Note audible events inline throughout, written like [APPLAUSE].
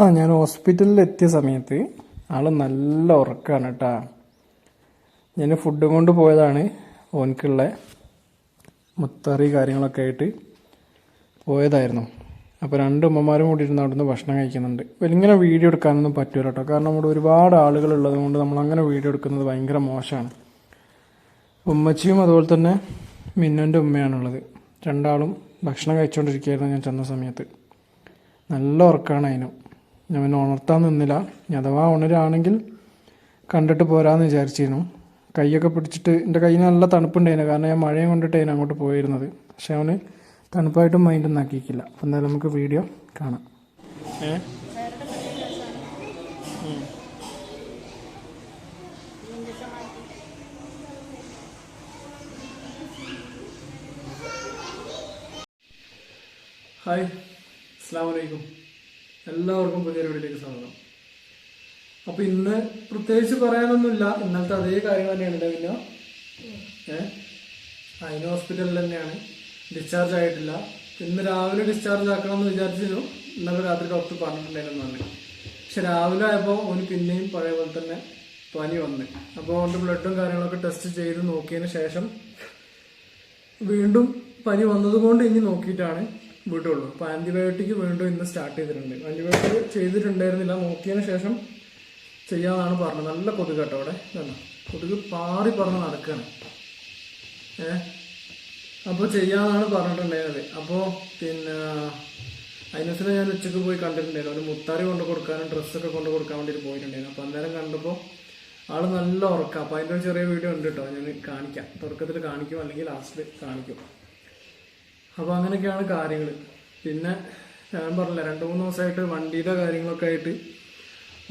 ആ ഞാൻ ഹോസ്പിറ്റലിൽ എത്തിയ സമയത്ത് ആൾ നല്ല ഉറക്കമാണ് കേട്ടാ ഞാൻ ഫുഡും കൊണ്ട് പോയതാണ് ഓനക്കുള്ള മുത്തറി കാര്യങ്ങളൊക്കെ ആയിട്ട് പോയതായിരുന്നു. അപ്പോൾ രണ്ട് ഉമ്മമാരും കൂടി ഇരുന്ന് അവിടുന്ന് ഭക്ഷണം കഴിക്കുന്നുണ്ട്. അപ്പോൾ ഇങ്ങനെ വീഡിയോ എടുക്കാനൊന്നും പറ്റൂല കേട്ടോ കാരണം ഇവിടെ ഒരുപാട് ആളുകൾ ഉള്ളത് കൊണ്ട് നമ്മൾ അങ്ങനെ വീഡിയോ എടുക്കുന്നത് ഭയങ്കര മോശമാണ്. ഉമ്മച്ചിയും അതുപോലെ തന്നെ മിന്നന്റെ ഉമ്മയാണുള്ളത്. രണ്ടാളും ഭക്ഷണം കഴിച്ചുകൊണ്ടിരിക്കുകയായിരുന്നു ഞാൻ ചെന്ന സമയത്ത്. നല്ല ഉറക്കമാണ് അതിനും ഞാൻ പിന്നെ ഉണർത്താൻ നിന്നില്ല. അഥവാ ഉണരാണെങ്കിൽ കണ്ടിട്ട് പോരാന്ന് വിചാരിച്ചിരുന്നു. കൈയൊക്കെ പിടിച്ചിട്ട് എന്റെ കയ്യിൽ നല്ല തണുപ്പുണ്ടായിരുന്നു. കാരണം ഞാൻ മഴയും കൊണ്ടിട്ടാണ് അങ്ങോട്ട് പോയിരുന്നത്. പക്ഷെ അവന് തണുപ്പായിട്ടും മൈൻഡൊന്നും ആക്കിയിക്കില്ല അപ്പം എന്തായാലും നമുക്ക് വീഡിയോ കാണാം. ഹായ് അസ്സാം വലൈക്കും എല്ലാവർക്കും പുതിയൊരു വീഡിയോയിലേക്ക് സ്വാഗതം. അപ്പൊ ഇന്ന് പ്രത്യേകിച്ച് പറയാനൊന്നുമില്ല. ഇന്നലത്തെ അതേ കാര്യം തന്നെയാണ് ഉണ്ടാവില്ല ഏഹ് അതിന് ഹോസ്പിറ്റലിൽ തന്നെയാണ്. ഡിസ്ചാർജ് ആയിട്ടില്ല. ഇന്ന് രാവിലെ ഡിസ്ചാർജ് ആക്കണം എന്ന് വിചാരിച്ചിരുന്നു. ഇന്നലെ രാത്രി ഡോക്ടർ പറഞ്ഞിട്ടുണ്ടായിരുന്നു പറഞ്ഞു പക്ഷെ രാവിലെ ആയപ്പോൾ അവന് പിന്നെയും പഴയ പോലെ തന്നെ പനി വന്ന്. അപ്പോൾ അവന്റെ ബ്ലഡും കാര്യങ്ങളൊക്കെ ടെസ്റ്റ് ചെയ്ത് നോക്കിയതിന് ശേഷം വീണ്ടും പനി വന്നതുകൊണ്ട് ഇനി നോക്കിയിട്ടാണ്. വിടുള്ളൂ അപ്പോൾ ആന്റിബയോട്ടിക് വീണ്ടും ഇന്ന് സ്റ്റാർട്ട് ചെയ്തിട്ടുണ്ട്. ആന്റിബയോട്ടിക് ചെയ്തിട്ടുണ്ടായിരുന്നില്ല. നോക്കിയതിന് ശേഷം ചെയ്യാമെന്നാണ് പറഞ്ഞത്. നല്ല കൊതുക് കേട്ടോ അവിടെ. ഇതാണ് കൊതുക് പാറി പറഞ്ഞ് നടക്കുകയാണ് ഏ? അപ്പോൾ ചെയ്യാമെന്നാണ് പറഞ്ഞിട്ടുണ്ടായിരുന്നത്. അപ്പോൾ പിന്നെ അതിനനുസരിച്ച് ഞാൻ ഉച്ചയ്ക്ക് പോയി കണ്ടിട്ടുണ്ടായിരുന്നു. ഒരു മുത്താറി കൊണ്ട് കൊടുക്കാനും ഡ്രസ്സൊക്കെ കൊണ്ട് കൊടുക്കാൻ വേണ്ടിയിട്ട് പോയിട്ടുണ്ടായിരുന്നു. അപ്പോൾ അന്നേരം കണ്ടപ്പോൾ ആൾ നല്ല ഉറക്കം. അപ്പോൾ അതിന്റെ ചെറിയ വീഡിയോ ഉണ്ട് കേട്ടോ. ഞാൻ കാണിക്കാം. തുടക്കത്തിൽ കാണിക്കും അല്ലെങ്കിൽ ലാസ്റ്റിൽ കാണിക്കും. അപ്പോൾ അങ്ങനെയൊക്കെയാണ് കാര്യങ്ങൾ പിന്നെ ഞാൻ പറഞ്ഞില്ല രണ്ട് മൂന്ന് ദിവസമായിട്ട് വണ്ടിയുടെ കാര്യങ്ങളൊക്കെ ആയിട്ട്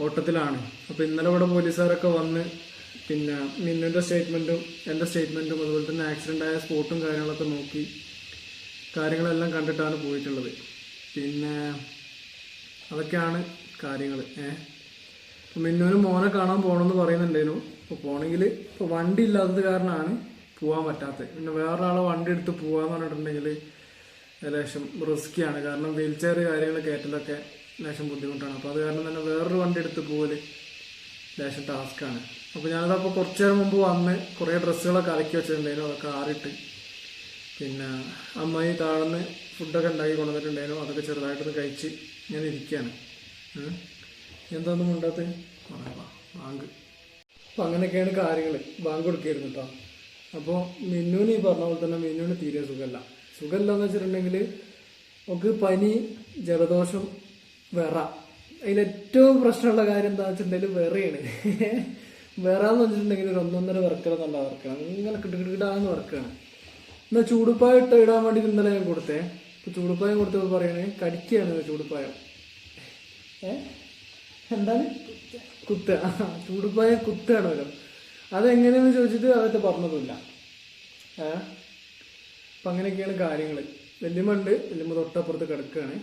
ഓട്ടത്തിലാണ്. അപ്പോൾ ഇന്നലെ ഇവിടെ പോലീസുകാരൊക്കെ വന്ന് പിന്നെ മിന്നുന്റെ സ്റ്റേറ്റ്മെന്റും എന്റെ സ്റ്റേറ്റ്മെന്റും അതുപോലെ തന്നെ ആക്സിഡന്റ് ആയ സ്പോട്ടും കാര്യങ്ങളൊക്കെ നോക്കി കാര്യങ്ങളെല്ലാം കണ്ടിട്ടാണ് പോയിട്ടുള്ളത്. പിന്നെ അതൊക്കെയാണ് കാര്യങ്ങൾ ഏഹ് മിന്നുവിന് മോനെ കാണാൻ പോകണമെന്ന് പറയുന്നുണ്ടായിരുന്നു. അപ്പോൾ പോകണമെങ്കിൽ ഇപ്പോൾ വണ്ടി ഇല്ലാത്തത് കാരണമാണ് പോകാൻ പറ്റാത്തത്. പിന്നെ വേറൊരാളെ വണ്ടി എടുത്ത് പോകാന്ന് പറഞ്ഞിട്ടുണ്ടെങ്കിൽ ലേശം റിസ്ക്കിയാണ് കാരണം വീൽ ചെയർ കാര്യങ്ങൾ കയറ്റലൊക്കെ ലേശം ബുദ്ധിമുട്ടാണ്. അപ്പോൾ അത് കാരണം തന്നെ വേറൊരു വണ്ടി എടുത്ത് പോകൽ ലേശം ടാസ്ക്കാണ് അപ്പോൾ ഞാനതപ്പോൾ കുറച്ച് നേരം മുമ്പ് വന്ന് കുറേ ഡ്രസ്സുകളൊക്കെ അലക്കി വെച്ചിട്ടുണ്ടായിരുന്നു. അതൊക്കെ ആറിട്ട് പിന്നെ അമ്മായി താഴ്ന്ന് ഫുഡൊക്കെ ഉണ്ടാക്കി കൊണ്ടുവന്നിട്ടുണ്ടായിരുന്നു. അതൊക്കെ ചെറുതായിട്ടൊന്ന് കഴിച്ച് ഞാൻ ഇരിക്കുകയാണ് എന്താണെന്ന് ഉണ്ടാത്ത ബാങ്ക്. അപ്പം അങ്ങനെയൊക്കെയാണ് കാര്യങ്ങൾ ബാങ്ക് കൊടുക്കായിരുന്നു കേട്ടോ അപ്പോൾ മിന്നുവിന് ഈ പറഞ്ഞ പോലെ തന്നെ മിന്നുവിന് തീരെ സുഖമല്ല സുഖമല്ല എന്ന് വെച്ചിട്ടുണ്ടെങ്കിൽ നമുക്ക് പനി ജലദോഷം വിറ. അതിലേറ്റവും പ്രശ്നമുള്ള കാര്യം എന്താ വെച്ചിട്ടുണ്ടെങ്കിൽ വിറയാണ്. [LAUGHS] വിറ എന്ന് വെച്ചിട്ടുണ്ടെങ്കിൽ ഒരു ഒന്നൊന്നര വിറക്കണം നല്ല വിറക്കണം. ഇങ്ങനെ കിട്ടുകിടാന്ന് വർക്കാണ് എന്നാൽ ചൂടുപ്പായ ഇട്ട് ഇടാൻ വേണ്ടി ഇന്നലെ ഞാൻ കൊടുത്തേ. ഇപ്പൊ ചൂടുപ്പായം കൊടുത്തപ്പോൾ പറയണേ കടിക്കുകയാണ് ചൂടുപ്പായം. ഏ? എന്താണ്? കുത്ത. ചൂടുപ്പായ കുത്താണല്ലോ അതെങ്ങനെയാന്ന് ചോദിച്ചിട്ട് അതൊക്കെ പറഞ്ഞതുമില്ല. ഏ? അപ്പം അങ്ങനെയൊക്കെയാണ് കാര്യങ്ങൾ വല്യമ്മ ഉണ്ട് വല്യമ്മ തൊട്ടപ്പുറത്ത് കിടക്കുകയാണ്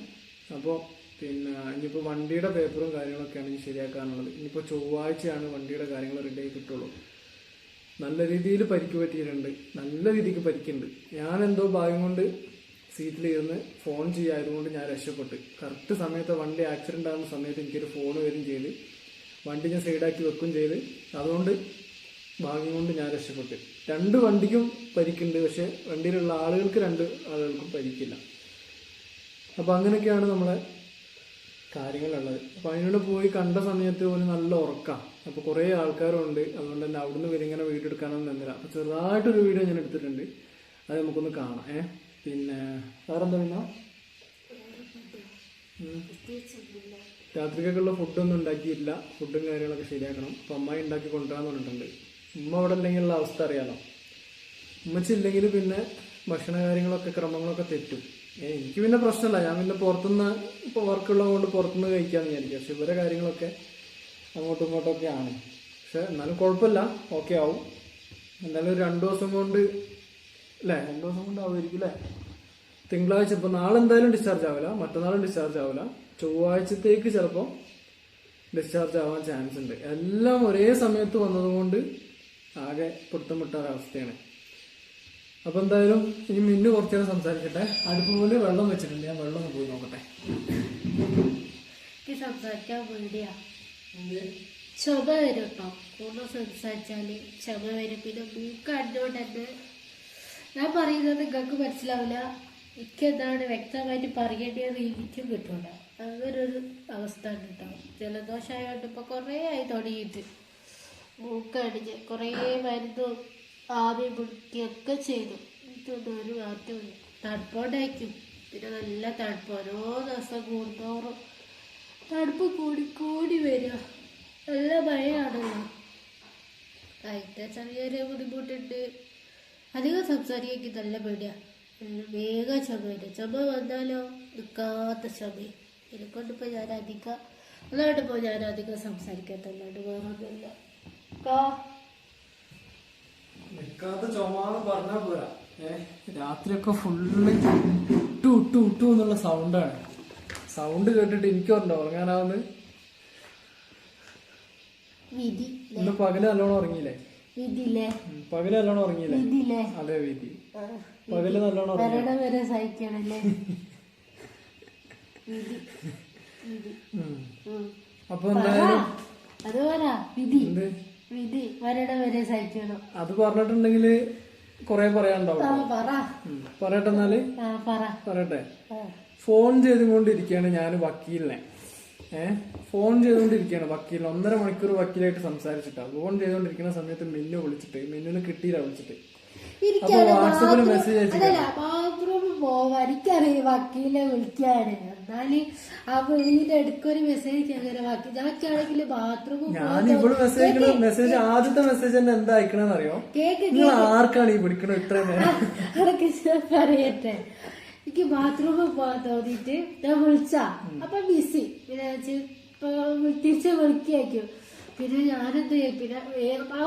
അപ്പോൾ പിന്നെ ഇനിയിപ്പോൾ വണ്ടിയുടെ പേപ്പറും കാര്യങ്ങളൊക്കെയാണ് ഇനി ശരിയാക്കാനുള്ളത്. ഇനിയിപ്പോൾ ചൊവ്വാഴ്ചയാണ് വണ്ടിയുടെ കാര്യങ്ങൾ റെഡി ആയി കിട്ടുള്ളൂ. നല്ല രീതിയിൽ പരിക്ക് പറ്റിയിട്ടുണ്ട്. നല്ല രീതിക്ക് പരിക്കുണ്ട്. ഞാൻ എന്തോ ഭാഗ്യം കൊണ്ട് സീറ്റിൽ ഇരുന്ന് ഫോൺ ചെയ്യായതുകൊണ്ട് ഞാൻ രക്ഷപ്പെട്ട്. കറക്റ്റ് സമയത്ത് വണ്ടി ആക്സിഡന്റ് ആകുന്ന സമയത്ത് എനിക്കൊരു ഫോൺ വരും ചെയ്ത്. വണ്ടി ഞാൻ സൈഡാക്കി വെക്കും ചെയ്ത്. അതുകൊണ്ട് ഭാഗ്യം കൊണ്ട് ഞാൻ രക്ഷപ്പെട്ടു. രണ്ട് വണ്ടിക്കും പരിക്കുണ്ട്. പക്ഷെ വണ്ടിയിലുള്ള ആളുകൾക്ക് രണ്ട് ആളുകൾക്കും പരിക്കില്ല. അപ്പം അങ്ങനെയൊക്കെയാണ് നമ്മളെ കാര്യങ്ങളുള്ളത്. അപ്പോൾ അതിനോട് പോയി കണ്ട സമയത്ത് ഒരു നല്ല ഉറക്കാം. അപ്പോൾ കുറേ ആൾക്കാരുണ്ട്. അതുകൊണ്ട് തന്നെ അവിടെ വരെ ഇങ്ങനെ വീഡിയോ എടുക്കാനൊന്നും നിന്നില്ല. അപ്പൊ ചെറുതായിട്ടൊരു വീഡിയോ ഞാൻ എടുത്തിട്ടുണ്ട്. അത് നമുക്കൊന്ന് കാണാം. ഏ? പിന്നെ വേറെന്താ പിന്നെ. രാത്രിക്കൊക്കെയുള്ള ഫുഡൊന്നും ഉണ്ടാക്കിയില്ല ഫുഡും കാര്യങ്ങളൊക്കെ ശരിയാക്കണം. അപ്പോൾ അമ്മായി ഉണ്ടാക്കി കൊണ്ടുവരാന്ന് പറഞ്ഞിട്ടുണ്ട്. ഉമ്മ അവിടെ ഇല്ലെങ്കിലുള്ള അവസ്ഥ അറിയാലോ. ഉമ്മച്ചില്ലെങ്കിൽ പിന്നെ ഭക്ഷണ കാര്യങ്ങളൊക്കെ ക്രമങ്ങളൊക്കെ തെറ്റും. എനിക്ക് പിന്നെ പ്രശ്നമല്ല. ഞാൻ പിന്നെ പുറത്തുനിന്ന് ഇപ്പോൾ വർക്കുള്ളത് കൊണ്ട് പുറത്തുനിന്ന് കഴിക്കാന്ന് വിചാരിക്കും. പക്ഷെ ഇവരെ കാര്യങ്ങളൊക്കെ അങ്ങോട്ടും ഇങ്ങോട്ടും ഒക്കെ ആണ് പക്ഷെ എന്നാലും കുഴപ്പമില്ല. ഓക്കെ ആവും. എന്തായാലും ഒരു രണ്ടു ദിവസം കൊണ്ട് അല്ലേ? രണ്ട് ദിവസം കൊണ്ട് ആവുമായിരിക്കും അല്ലേ? തിങ്കളാഴ്ച ഇപ്പൊ നാളെ എന്തായാലും ഡിസ്ചാർജ് ആവില്ല. മറ്റന്നാളും ഡിസ്ചാർജ് ആവില്ല. ചൊവ്വാഴ്ചത്തേക്ക് ചിലപ്പോൾ ഡിസ്ചാർജ് ആവാൻ ചാൻസ് ഉണ്ട്. എല്ലാം ഒരേ സമയത്ത് വന്നതുകൊണ്ട് ആകെ പൊട്ടുമുട്ട ഒരവസ്ഥയാണ് അപ്പൊ എന്തായാലും ഇനി മിന്നു കുറച്ചു നേരം സംസാരിക്കട്ടെ. അടുപ്പ് പോലെ വെള്ളം വെച്ചിട്ടുണ്ട്. ഞാൻ വെള്ളം ഒന്ന് പോയി നോക്കട്ടെ. സംസാരിക്കാൻ ചുമ വരും കേട്ടോ കൂടുതൽ സംസാരിച്ചാൽ ചുമ വരും. പിന്നെ മൂക്ക് അടിഞ്ഞോണ്ട് തന്നെ ഞാൻ പറയുന്നത് നിങ്ങൾക്ക് മനസ്സിലാവില്ല. എനിക്ക് എന്താണ് വ്യക്തമായിട്ട് പറയേണ്ടത് എനിക്കും കിട്ടൂല അങ്ങനൊരു അവസ്ഥ ഉണ്ട് കേട്ടോ ജലദോഷമായോണ്ട് ഇപ്പൊ കുറേ ആയി തുടങ്ങിയിട്ട്. മൂക്കടിഞ്ഞ് കുറേ മരുന്നും ആവി പിടിക്കുകയൊക്കെ ചെയ്തു. ഇതൊന്നും ഒരു മാറ്റമില്ല തണുപ്പോണ്ടായിരിക്കും. പിന്നെ നല്ല തണുപ്പ്. ഓരോ ദിവസം കൂടുന്തോറും തണുപ്പ് കൂടി കൂടി വരിക. നല്ല മഴയാണല്ലോ. അതിന്റെ ചെറിയൊരു ബുദ്ധിമുട്ടുണ്ട്. അധികം സംസാരിക്കാൻ നല്ല പേടിയാണ് വേഗം ചുമ വരും ചുമ വന്നാലോ? നിൽക്കാത്ത ചുമ. ഇതിനെക്കൊണ്ടിപ്പോൾ ഞാൻ അധികം അതുകൊണ്ട് ഞാൻ അധികം സംസാരിക്കാത്തല്ലാണ്ട് വേറെ ചുമാന്ന് പോരാ. രാത്രിയൊക്കെ ഫുള്ള് ടു ടു ടു എന്നുള്ള സൗണ്ടാണ്. സൗണ്ട് കേട്ടിട്ട് എനിക്കുണ്ടോ ഉറങ്ങാനാവുന്നത് വിധി ഇന്ന് പകൽ നല്ലോണം ഉറങ്ങിയില്ലേ? പകൽ നല്ലോണം ഉറങ്ങിയില്ലേ? അതെ വിധി. പകൽ നല്ലോണം. [LAUGHS] അപ്പൊ. എന്തായാലും വിധി. വിധി സഹിക്കണം. അത് പറഞ്ഞിട്ടുണ്ടെങ്കിൽ കൊറേ പറയാനുണ്ടാവും. പറയട്ടെ എന്നാൽ? ആ പറയട്ടെ. ഫോൺ ചെയ്തുകൊണ്ടിരിക്കുകയാണ് ഞാൻ വക്കീലിനെ. ഏഹ് ഫോൺ ചെയ്തുകൊണ്ടിരിക്കുകയാണ് വക്കീലിനെ. ഒന്നര മണിക്കൂർ വക്കീലായിട്ട് സംസാരിച്ചിട്ടാ. ഫോൺ ചെയ്തുകൊണ്ടിരിക്കുന്ന സമയത്ത് മിന്നു വിളിച്ചിട്ട് മിന്നുനെ കിട്ടിയില്ല വിളിച്ചിട്ട്. അതല്ല ബാത്റൂമിൽ പോവാൻ എനിക്കറിയാം വക്കീലെ വിളിക്കാന്. എന്നാൽ ആ വീടിന്റെ അടുക്കൊരു മെസ്സേജ് അങ്ങനെ ബാക്കി ഞാനാണെങ്കിൽ ബാത്റൂമിൽ ഞാൻ ഇവിടെ മെസ്സേജ് മെസ്സേജ് ആദ്യത്തെ മെസ്സേജ് തന്നെ എന്താ അയക്കണെന്ന് അറിയോ നിങ്ങൾ ആർക്കാണ് ഈ വിളിക്കണത് ഇത്രയും നേരം? പറയട്ടെ. എനിക്ക് ബാത്റൂമിൽ പോവാൻ തോന്നിട്ട് ഞാൻ വിളിച്ചാ. അപ്പൊ ബിസി പിന്നെ തിരിച്ച് വിളിക്കായിരിക്കും പിന്നെ ഞാനെന്ത് ചെയ്യും? പിന്നെ ആ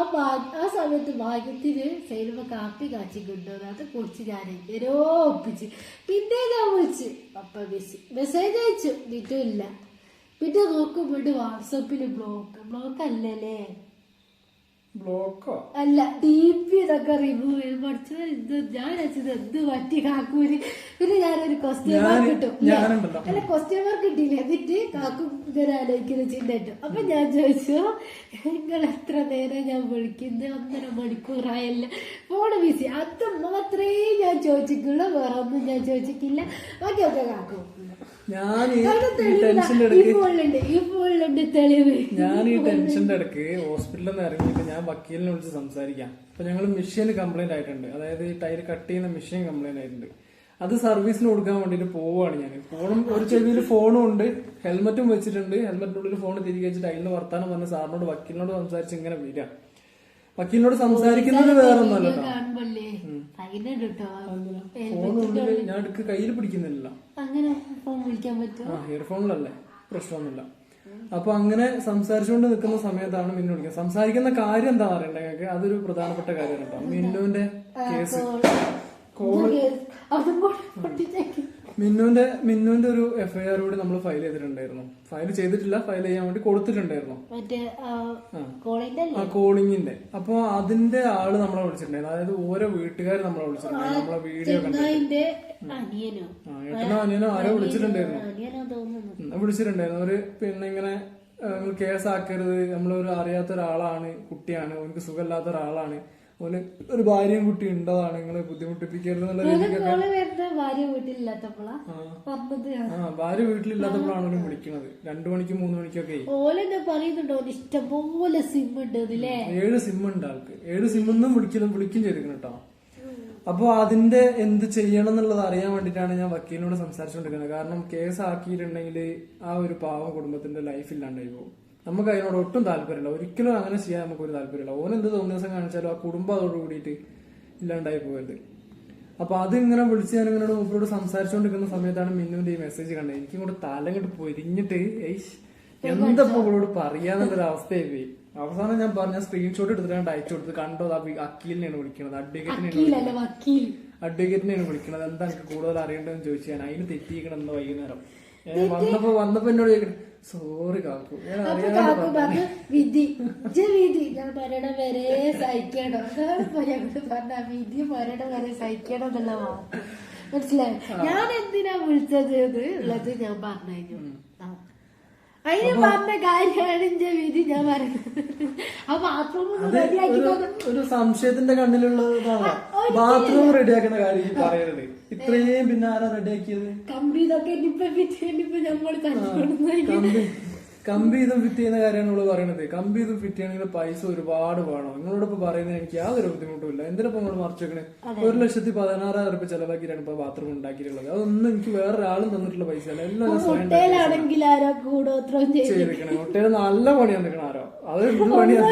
ആ സമയത്ത് ഭാഗ്യത്തിന് സൈനുമ്പോ കാപ്പി കാച്ചി കൊണ്ടുവന്നു അത് കുറിച്ച് ഞാൻ എന്തോ ഒപ്പിച്ച്. പിന്നെ ഞാൻ വിളിച്ച്. അപ്പം മെസ്സി മെസ്സേജ് അയച്ചു. എന്നിട്ടും പിന്നെ നോക്കുമ്പോൾ വാട്സപ്പിൽ ബ്ലോക്ക്. ബ്ലോക്ക് അല്ലല്ലേ? ബ്ലോക്കോ? അല്ല ഡി പി ഇതൊക്കെ റിമൂവ് ചെയ്ത് പഠിച്ചു ഇത് ഞാൻ വെച്ചത് എന്ത് പറ്റി കാക്കൂര് പിന്നെ ഞാനൊരു ക്വസ്റ്റ്യൻ മാർക്ക് കിട്ടും. അല്ല ക്വസ്റ്റ്യൻ മാർക്ക് കിട്ടിയില്ല? എന്നിട്ട് കാക്കു ഇങ്ങനെ ആലോചിക്കുന്ന ചിന്ത ഇട്ടു അപ്പൊ ഞാൻ ചോദിച്ചു നിങ്ങൾ എത്ര നേരം ഞാൻ വിളിക്കുന്നത് ഒന്നര മണിക്കൂറായല്ല. ഫോണ് ബിസി അത് മാത്രമേ ഞാൻ ചോദിച്ചിട്ടുള്ളൂ. വേറെ ഒന്നും ഞാൻ ചോദിച്ചിട്ടില്ല. ഓക്കെ ഓക്കെ കാക്കു. ഞാൻ ഈ ടെൻഷന്റെ ഇടയ്ക്ക് ഞാൻ ഈ ഇടയ്ക്ക് ഹോസ്പിറ്റലിൽ നിന്ന് ഇറങ്ങിയിട്ട് ഞാൻ വക്കീലിനെ വിളിച്ച് സംസാരിക്കാം. അപ്പൊ ഞങ്ങൾ മെഷീൻ കംപ്ലൈന്റ് ആയിട്ടുണ്ട്. അതായത് ഈ ടയർ കട്ട് ചെയ്യുന്ന മെഷീൻ കംപ്ലൈന്റ് ആയിട്ടുണ്ട്. അത് സർവീസിന് കൊടുക്കാൻ വേണ്ടിട്ട് പോവാണ് ഞാൻ. ഫോണും ഒരു ചെവിയിൽ ഫോണും ഉണ്ട് ഹെൽമറ്റും വെച്ചിട്ടുണ്ട്. ഹെൽമറ്റിന്റെ ഉള്ളിൽ ഫോൺ തിരികെ വെച്ചിട്ട് അതിന് വർത്താനം പറഞ്ഞ സാറിനോട് വക്കീലിനോട് സംസാരിച്ച് ഇങ്ങനെ വരിക. വക്കീലിനോട് സംസാരിക്കുന്നത് വേറെ ഞാൻ എടുക്ക് കയ്യിൽ പിടിക്കുന്നില്ല അങ്ങനെ ഫോൺ വിളിക്കാൻ പറ്റും ആ ഇയർഫോണിലല്ലേ പ്രശ്നമൊന്നുമില്ല. അപ്പൊ അങ്ങനെ സംസാരിച്ചുകൊണ്ട് നിൽക്കുന്ന സമയത്താണ് മിന്നു വിളിക്കുന്നത്. സംസാരിക്കുന്ന കാര്യം എന്താ പറയണ്ടേ ഞങ്ങൾക്ക് അതൊരു പ്രധാനപ്പെട്ട കാര്യമാണ് കേട്ടോ. മിന്നുവിന്റെ കേസ്. കോൾ മിന്നുവിന്റെ മിന്നുവിന്റെ ഒരു എഫ്ഐആർ കൂടി നമ്മൾ ഫയൽ ചെയ്തിട്ടുണ്ടായിരുന്നു. ഫയൽ ചെയ്തിട്ടില്ല ഫയൽ ചെയ്യാൻ വേണ്ടി കൊടുത്തിട്ടുണ്ടായിരുന്നു. ആ. കോളിങ്ങിന്റെ അപ്പൊ അതിന്റെ ആൾ നമ്മളെ വിളിച്ചിട്ടുണ്ടായിരുന്നു. അതായത് ഓരോ വീട്ടുകാർ നമ്മളെ വിളിച്ചിട്ടുണ്ടായിരുന്നു. നമ്മളെ വീഡിയോ കണ്ടിട്ട്. അനിയനോ? ആ ഏട്ടനോ അനിയനോ ആരോ വിളിച്ചിട്ടുണ്ടായിരുന്നു. വിളിച്ചിട്ടുണ്ടായിരുന്നു. അവർ പിന്നെ ഇങ്ങനെ കേസാക്കരുത്. നമ്മളൊരു അറിയാത്ത ഒരാളാണ് കുട്ടിയാണ്. എനിക്ക് സുഖമില്ലാത്ത ഒരാളാണ് ഓന് ഒരു ഭാര്യയും കുട്ടി ഉണ്ടതാണ് നിങ്ങളെ ബുദ്ധിമുട്ടിപ്പിക്കരുത് എന്നുള്ള രീതിക്ക് കോൾ വരുന്ന ഭാര്യ വീട്ടിലില്ലാത്തപ്പോഴാണ് അവനും വിളിക്കുന്നത് രണ്ടു മണിക്കും മൂന്ന് മണിക്കൊക്കെ. പറയുന്നുണ്ടോ? ഇഷ്ടംപോലെ സിം ഉണ്ട് ഏഴ് സിം ഉണ്ട് ആൾക്ക്. ഏഴ് സിമ്മൊന്നും വിളിക്കലും വിളിക്കും ചെയ്തിരിക്കണം കേട്ടോ അപ്പൊ അതിന്റെ എന്ത് ചെയ്യണം എന്നുള്ളത് അറിയാൻ വേണ്ടിട്ടാണ് ഞാൻ വക്കീലിനോട് സംസാരിച്ചുകൊണ്ടിരിക്കുന്നത് കാരണം കേസ് ആക്കിയിട്ടുണ്ടെങ്കിൽ ആ ഒരു പാവം കുടുംബത്തിന്റെ ലൈഫ് ഇല്ലാണ്ടായി പോകും. നമുക്ക് അതിനോട് ഒട്ടും താല്പര്യമില്ല. ഒരിക്കലും അങ്ങനെ ചെയ്യാൻ നമുക്ക് ഒരു താല്പര്യമില്ല. ഓൻ എന്ത് തോന്നിയ ദിവസം കാണിച്ചാലും ആ കുടുംബം അതോട് കൂടിയിട്ട് ഇല്ലാണ്ടായി പോകരുത് അപ്പൊ അത് ഇങ്ങനെ വിളിച്ച് ഞാൻ ഇങ്ങനെ മൂപ്പരോട് സംസാരിച്ചുകൊണ്ടിരിക്കുന്ന സമയത്താണ് മിന്നുവിന്റെ ഈ മെസ്സേജ് കണ്ടത്. എനിക്കും കൂടെ തല ഇങ്ങോട്ട് പൊരിഞ്ഞിട്ട് എന്താ ഇവളോട് പറയാന്നുള്ളൊരു അവസ്ഥയായി പോയി. അവസാനം ഞാൻ പറഞ്ഞ സ്ക്രീൻഷോട്ട് എടുത്തിട്ടാണ് അയച്ചു കൊടുത്ത്. കണ്ടോ അക്കീലിനെയാണ് വിളിക്കുന്നത് അഡ്വക്കേറ്റിനെയാണ് അഡ്വക്കേറ്റിനെയാണ് വിളിക്കുന്നത് എന്താ എനിക്ക് കൂടുതൽ അറിയേണ്ടതെന്ന് ചോദിച്ചു ഞാൻ. അതിന് തെറ്റിയിരിക്കണം എന്ന് വൈകുന്നേരം. വന്നപ്പോ വന്നപ്പോ എന്നോട് ചോദിക്കണം സോറി കാക്കു. അപ്പൊ കാക്കു പറഞ്ഞു വിധി വിധി. ഞാൻ മരണം വരെ സഹിക്കണം. ഞങ്ങൾ പറഞ്ഞ വിധി മരണം വരെ സഹിക്കണം എന്നുള്ള മനസ്സിലായി? ഞാൻ എന്തിനാ വിളിച്ചത് ഉള്ളത് ഞാൻ പറഞ്ഞു. അതിന് പറഞ്ഞ കാര്യമാണ് എന്റെ വിധി ഞാൻ പറയുന്നത്. ആ ബാത്റൂം ഒരു സംശയത്തിന്റെ കണ്ണിലുള്ളതാണ് ബാത്റൂം റെഡിയാക്കുന്ന കാര്യം പറയരുത് ഇത്രയും പിന്നെ ആരാ റെഡിയാക്കിയത് കമ്പി ഇതൊക്കെ ഇനിയിപ്പൊ നമ്മൾ തന്നെ കമ്പി ഇതും ഫിറ്റ് ചെയ്യുന്ന കാര്യമാണ് നമ്മൾ പറയണത്. കമ്പി ഇതും ഫിറ്റ് ചെയ്യണമെങ്കിൽ പൈസ ഒരുപാട് വേണം. നിങ്ങളോട് ഇപ്പൊ പറയുന്നത് എനിക്ക് യാതൊരു ബുദ്ധിമുട്ടുമില്ല. എന്തിനാ നിങ്ങൾ മറിച്ച് വെക്കണേ? ഒരു ലക്ഷത്തി പതിനാറായിരം രൂപ ചെലവാക്കിയിട്ടാണ് ഇപ്പൊ ബാത്റൂം ഉണ്ടാക്കിയിട്ടുള്ളത്. അതൊന്നും എനിക്ക് വേറെ ആളും തന്നിട്ടുള്ള പൈസ അല്ല എല്ലാം ചെയ്തിരിക്കണേ. ഹോട്ടലിൽ നല്ല പണിയാണ് നിൽക്കണം ആരോ. അതെന്ത് പണിയാണ്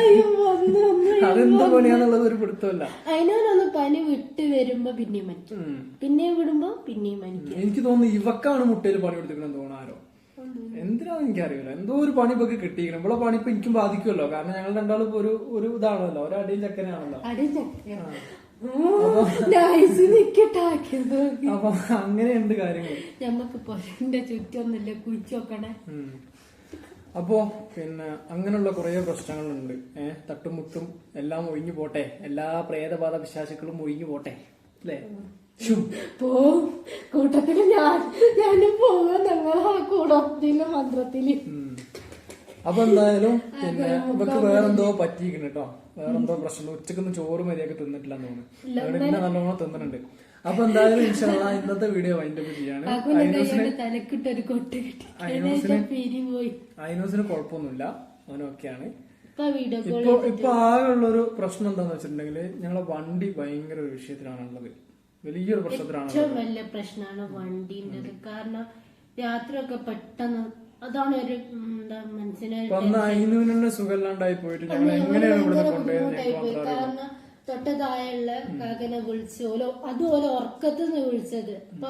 അതെന്ത് പണിയാന്നുള്ളത് ഒരു പിടുത്തമല്ല. അതിനോടൊന്ന് പനി വിട്ട് വരുമ്പോ പിന്നെയും. പിന്നെയും വിടുമ്പോ പിന്നെയും എനിക്ക് തോന്നുന്നു ഇവക്കാണ് മുട്ടയിൽ പണി കൊടുത്തിരിക്കണം തോന്നുന്നു ആരോ. എന്തിനാന്ന് എനിക്കറിയില്ല. എന്തോ ഒരു പണി ഇപ്പൊ കിട്ടിയിരിക്കണം. ഇവിടെ പണി ഇപ്പൊ എനിക്കും ബാധിക്കുമല്ലോ. കാരണം ഞങ്ങൾ രണ്ടാളും ഇപ്പൊ ഒരു ഒരു ഇതാണല്ലോ. ഒരു അടിയും ചക്കനാണല്ലോ. അപ്പൊ അങ്ങനെയുണ്ട് കാര്യങ്ങൾ. ഞമ്മക്ക് പൊരന്റെ ചുറ്റൊന്നുമില്ല കുഴിച്ചോക്കണേ. അപ്പോ പിന്നെ അങ്ങനെയുള്ള കുറെ പ്രശ്നങ്ങളുണ്ട്. ഏഹ് തട്ടുമുട്ടും എല്ലാം ഒഴിഞ്ഞു പോട്ടെ. എല്ലാ പ്രേതബാധ വിശ്വാസികളും ഒഴിഞ്ഞു പോട്ടെ. അല്ലേ. പോവും. കൂട്ടത്തിൽ ഞാൻ ഞാനും പോവാ. ഞങ്ങളാ കൂടത്തിൽ മന്ത്രത്തിൽ. അപ്പൊ എന്തായാലും പിന്നെ ഇവക്ക് വേറെന്തോ പറ്റിയിരിക്കുന്നു കേട്ടോ. വേറെന്തോ പ്രശ്നം ഉച്ചക്കൊന്നും ചോറ് മര്യാദയ്ക്ക് തിന്നിട്ടില്ല തോന്നുന്നു. പിന്നെ നല്ലോണം തിന്നിട്ടുണ്ട്. അപ്പൊ എന്തായാലും ഇൻഷാല്ല ഇന്നത്തെ വീഡിയോ അതിന്റെ ചെയ്യാണ്. അയിനോസിന് കുഴപ്പമൊന്നുമില്ല. അവനൊക്കെയാണ് ഇപ്പൊ ഇപ്പൊ ഇപ്പൊ ആകെയുള്ളൊരു പ്രശ്നം എന്താന്ന് വെച്ചിട്ടുണ്ടെങ്കിൽ ഞങ്ങളെ വണ്ടി ഭയങ്കര ഒരു വിഷയത്തിലാണുള്ളത്. വലിയൊരു പ്രശ്നത്തിലാണ് ഏറ്റവും വലിയ പ്രശ്നമാണ് വണ്ടിന്റെ കാരണം രാത്രിയൊക്കെ പെട്ടെന്ന് അതാണ് ഒരു എന്താ മനസ്സിന് സുഖമില്ലാണ്ടായി പോയിട്ട് ഞങ്ങൾ എങ്ങനെയാണ് ഇവിടെ കൊണ്ടുപോയത് കാരണം തൊട്ട് താഴെയുള്ള കാക്കനെ വിളിച്ച് ഓൽ അതുപോലെ ഉറക്കത്തുനിന്ന് വിളിച്ചത്. അപ്പൊ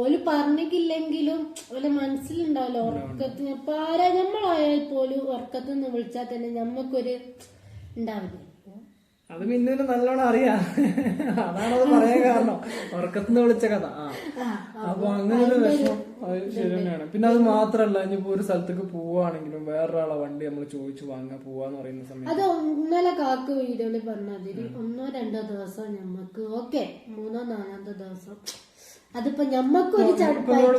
ഓൽ പറഞ്ഞിട്ടില്ലെങ്കിലും ഓലെ മനസ്സിലുണ്ടാവല്ലോ ഉറക്കത്തിന്. ഇപ്പൊ ആരാ നമ്മളായാൽ പോലും ഉറക്കത്തുനിന്ന് വിളിച്ചാൽ തന്നെ നമ്മക്കൊരു ഉണ്ടാവില്ല. അത് മിന്നുവിന് നല്ലോണം അറിയാം. അതാണത് പറയാൻ കാരണം. ഉറക്കത്തിന് വിളിച്ച കഥ. ആ. അപ്പൊ അങ്ങനെ ഒരു വിഷമം. അത് ശരി തന്നെയാണ്. പിന്നെ അത് മാത്രല്ല ഇനിയിപ്പോ ഒരു സ്ഥലത്തേക്ക് പോവാണെങ്കിലും വേറൊരാളെ വണ്ടി നമ്മൾ ചോദിച്ചു വാങ്ങാൻ പോവാന്ന് പറയുന്ന സമയത്ത്. അത് ഇന്നലെ കാക്ക് വീഡിയോയിൽ പറഞ്ഞതിൽ ഒന്നോ രണ്ടോ ദിവസം ഞമ്മക്ക് ഓക്കെ മൂന്നോ നാലാമത്തെ ദിവസം. അതിപ്പോ ഞമ്മക്കൊരു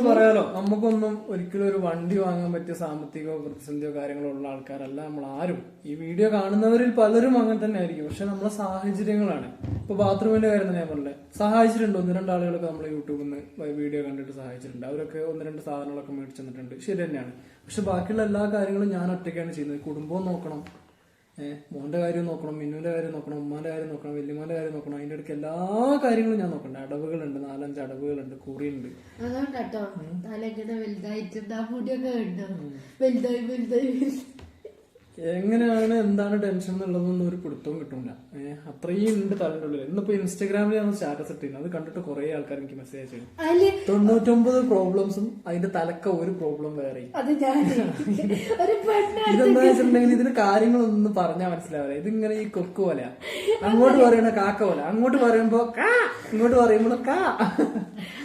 പറയാലോ നമുക്കൊന്നും ഒരിക്കലും ഒരു വണ്ടി വാങ്ങാൻ പറ്റിയ സാമ്പത്തികമോ പ്രതിസന്ധിയോ കാര്യങ്ങളോ ഉള്ള ആൾക്കാരല്ല നമ്മൾ ആരും ഈ വീഡിയോ കാണുന്നവരിൽ പലരും അങ്ങനെ തന്നെ ആയിരിക്കും പക്ഷെ നമ്മളെ സാഹചര്യങ്ങളാണ്. ഇപ്പൊ ബാത്റൂമിന്റെ കാര്യം തന്നെ ഞാൻ പറഞ്ഞത് സഹായിച്ചിട്ടുണ്ട്. ഒന്ന് രണ്ട് ആളുകളൊക്കെ നമ്മൾ യൂട്യൂബിൽ നിന്ന് വീഡിയോ കണ്ടിട്ട് സഹായിച്ചിട്ടുണ്ട്. അവരൊക്കെ ഒന്ന് രണ്ട് സാധനങ്ങളൊക്കെ മേടിച്ചു തന്നിട്ടുണ്ട്. ശരി തന്നെയാണ്. പക്ഷെ ബാക്കിയുള്ള എല്ലാ കാര്യങ്ങളും ഞാൻ ഒറ്റയ്ക്കാണ് ചെയ്യുന്നത്. കുടുംബവും നോക്കണം. മോന്റെ കാര്യം നോക്കണം മിന്നുവിന്റെ കാര്യം നോക്കണം ഉമ്മാന്റെ കാര്യം നോക്കണം വല്യമ്മാന്റെ കാര്യം നോക്കണം അതിന്റെ ഇടയ്ക്ക് എല്ലാ കാര്യങ്ങളും ഞാൻ നോക്കണ്ട. അടവുകളുണ്ട് നാലഞ്ച് അടവുകളുണ്ട് കുറിയുണ്ട്. അതുകൊണ്ടാട്ടോ തലങ്ങനെ വലുതായിട്ട് ആ മുടിയൊക്കെ വലുതായി വലുതായി. എങ്ങനെയാണ് എന്താണ് ടെൻഷൻ എന്നുള്ളതൊന്നും ഒരു പിടുത്തവും കിട്ടൂല. അത്രയും ഉണ്ട് തലയുടെ ഉള്ളിൽ ഇന്നിപ്പോ ഇൻസ്റ്റാഗ്രാമിൽ ഞാൻ സ്റ്റാറ്റസ് ഇട്ടിരുന്നു. അത് കണ്ടിട്ട് കുറെ ആൾക്കാർ എനിക്ക് മെസ്സേജ് അയച്ചു. തൊണ്ണൂറ്റൊമ്പത് പ്രോബ്ലംസും അതിന്റെ തലക്ക ഒരു പ്രോബ്ലം വേറെ [LAUGHS] ഇതെന്താ വെച്ചിട്ടുണ്ടെങ്കിൽ ഇതിന് കാര്യങ്ങളൊന്നും പറഞ്ഞാൽ മനസ്സിലാവില്ല. ഇതിങ്ങനെ ഈ കൊക്ക് പോലെയാ. അങ്ങോട്ട് പറയണ കാക്ക പോലെ. അങ്ങോട്ട് പറയുമ്പോ കാ. ഇങ്ങോട്ട് പറയുമ്പോ കാ.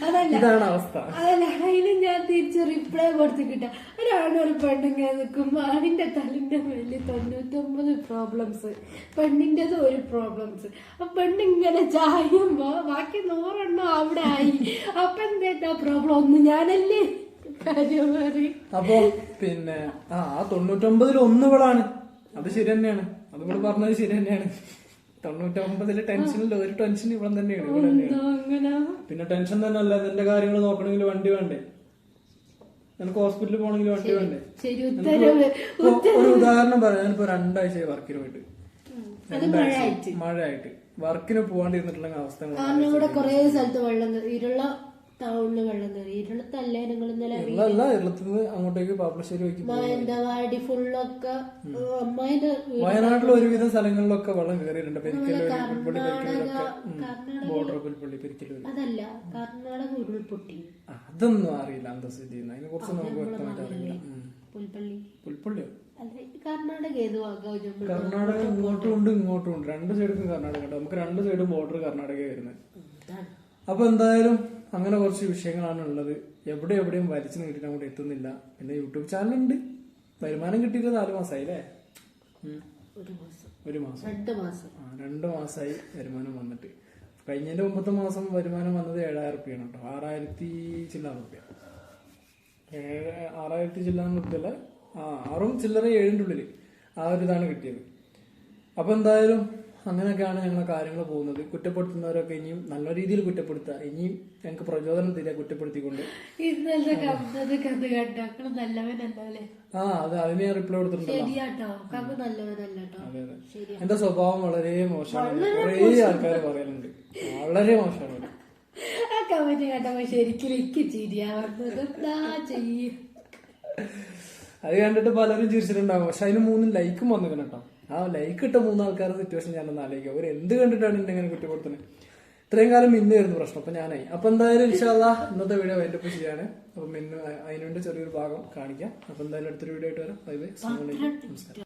അതല്ല. ഇതാണ് അവസ്ഥ. അതല്ല അതിന് ഞാൻ തിരിച്ച് റിപ്ലൈ കൊടുത്തു കൊടുത്തിട്ട് ഒരാളൊരു പെണ്ണിങ്ങനെ നിൽക്കുമ്പോ അതിന്റെ തലിന്റെ മേലിൽ തൊണ്ണൂറ്റൊമ്പത് പ്രോബ്ലംസ് പെണ്ണിന്റെത് ഒരു പ്രോബ്ലംസ് ആ പെണ്ണിങ്ങനെ ചായുമ്പോ ബാക്കി നൂറെണ്ണം അവിടെ ആയി. അപ്പൊ എന്താ പ്രോബ്ലം ഒന്ന് ഞാനല്ലേ അപ്പൊ പിന്നെ ആ തൊണ്ണൂറ്റൊമ്പതിൽ തൊണ്ണൂറ്റൊമ്പതിൽ ഒന്നുകളാണ് അത് ശരി തന്നെയാണ്. അത് ഇവിടെ പറഞ്ഞത് ശരി തന്നെയാണ്. തൊണ്ണൂറ്റൊമ്പതിൽ ടെൻഷനിൽ ഒരു ടെൻഷൻ ഇവിടെ തന്നെയാണ്. ഇവിടെ തന്നെയാണ്. പിന്നെ ടെൻഷൻ തന്നെ അല്ല. നിന്റെ കാര്യങ്ങൾ നോക്കണമെങ്കിൽ വണ്ടി വേണ്ടേ? നിനക്ക് ഹോസ്പിറ്റലിൽ പോകണമെങ്കിൽ വണ്ടി വേണ്ടേ? ഒരു ഉദാഹരണം പറയാം. ഞാനിപ്പോ രണ്ടാഴ്ചയായി വർക്കിന് പോയിട്ട്. മഴയായിട്ട്. വർക്കിന് പോകാണ്ടിരുന്നിട്ടുള്ള അവസ്ഥ ഇവിടെ കൊറേ സ്ഥലത്ത് വെള്ളം കയറി ഇരുള ടൗണിൽ വെള്ളം കയറി ഇരുളത്തല്ലേ നിങ്ങൾ ഇന്നലെ അല്ല കേരളത്തിൽ നിന്ന് അങ്ങോട്ടേക്ക് പാപ്പിളശ്ശേരി വയ്ക്ക് മാനന്തവാടി ഫുള്ളൊക്കെ അമ്മായിന്റെ വയനാട്ടിലെ ഒരുവിധം സ്ഥലങ്ങളിലൊക്കെ വെള്ളം കയറിയിട്ടുണ്ട്. അതല്ല കർണാടക ഉരുൾപൊട്ടി. അതൊന്നും അറിയില്ല എന്താ സ്ഥിതി ചെയ്യുന്നത്. അതിനെ കുറിച്ച് നമുക്ക് വ്യക്തമായിട്ട് അറിയില്ല. പുൽപ്പള്ളി. പുൽപ്പള്ളിയോ? കർണാടക ഏത് കർണാടക ഇങ്ങോട്ടും ഉണ്ട് ഇങ്ങോട്ടും ഉണ്ട്. രണ്ട് സൈഡും കർണാടക ഉണ്ട് നമുക്ക് രണ്ട് സൈഡും ബോർഡർ കർണാടക വരുന്നത്. അപ്പൊ എന്തായാലും അങ്ങനെ കുറച്ച് വിഷയങ്ങളാണ് ഉള്ളത്. എവിടെ എവിടെയും വലിച്ചു നീട്ടിട്ട് അങ്ങോട്ട് എത്തുന്നില്ല. പിന്നെ യൂട്യൂബ് ചാനലുണ്ട്. വരുമാനം കിട്ടിയിട്ട് നാല് മാസമായി അല്ലേ ഒരു മാസം. രണ്ട് മാസമായി വരുമാനം വന്നിട്ട്. കഴിഞ്ഞതിന്റെ മുമ്പത്തെ മാസം വരുമാനം വന്നത് ഏഴായിരം റുപ്യാണ് കേട്ടോ. ആറായിരത്തി ചില്ലറ റുപ്യ. ആറായിരത്തി ചില്ലാൻ റുപ്യല്ല ആ ആറും ചില്ലറ ഏഴിന്റെ ഉള്ളിൽ ആ ഒരു ഇതാണ് കിട്ടിയത്. അപ്പൊ എന്തായാലും അങ്ങനെയൊക്കെയാണ് ഞങ്ങളെ കാര്യങ്ങൾ പോകുന്നത്. കുറ്റപ്പെടുത്തുന്നവരൊക്കെ ഇനിയും നല്ല രീതിയിൽ കുറ്റപ്പെടുത്തുക ഇനിയും ഞങ്ങൾക്ക് പ്രചോദനം തരിക കുറ്റപ്പെടുത്തിക്കൊണ്ട്. ആ അത് അതിന് ഞാൻ റിപ്ലൈ കൊടുത്തിട്ടുണ്ട് എന്റെ സ്വഭാവം വളരെ മോശമാണ്. കുറേ ആൾക്കാർ പറയുന്നുണ്ട് വളരെ മോശമാണ്. ആ കമന്റ് കണ്ടപ്പോ ശരിക്കും എനിക്ക് ചിരിയാ. വന്നത് എന്താ അത് കണ്ടിട്ട് പലരും ചിരിച്ചിട്ടുണ്ടാവും. പക്ഷെ അതിന് മൂന്ന് ലൈക്കും വന്നിട്ടുണ്ട് കേട്ടോ. ആ ലൈക്ക് ഇട്ട മൂന്ന് ആൾക്കാരുടെ സിറ്റുവേഷൻ ഞാനൊന്ന് ആലോചിക്കുക അവർ എന്ത് കണ്ടിട്ടാണ് എന്നെ ഇങ്ങനെ കൊടുത്തത്? ഇത്രയും കാലം മിന്നായിരുന്നു പ്രശ്നം. അപ്പൊ ഞാനായി അപ്പൊ എന്തായാലും ഇൻഷാല്ല ഇന്നത്തെ വീഡിയോ അതിന്റെ ഒപ്പം ചെയ്യാണ്. അപ്പൊ മിന്നു അതിനുവേണ്ടി ചെറിയൊരു ഭാഗം കാണിക്കാം. അപ്പൊ എന്തായാലും അടുത്തൊരു വീഡിയോ ആയിട്ട് വരാം. Bye bye. നമസ്കാരം.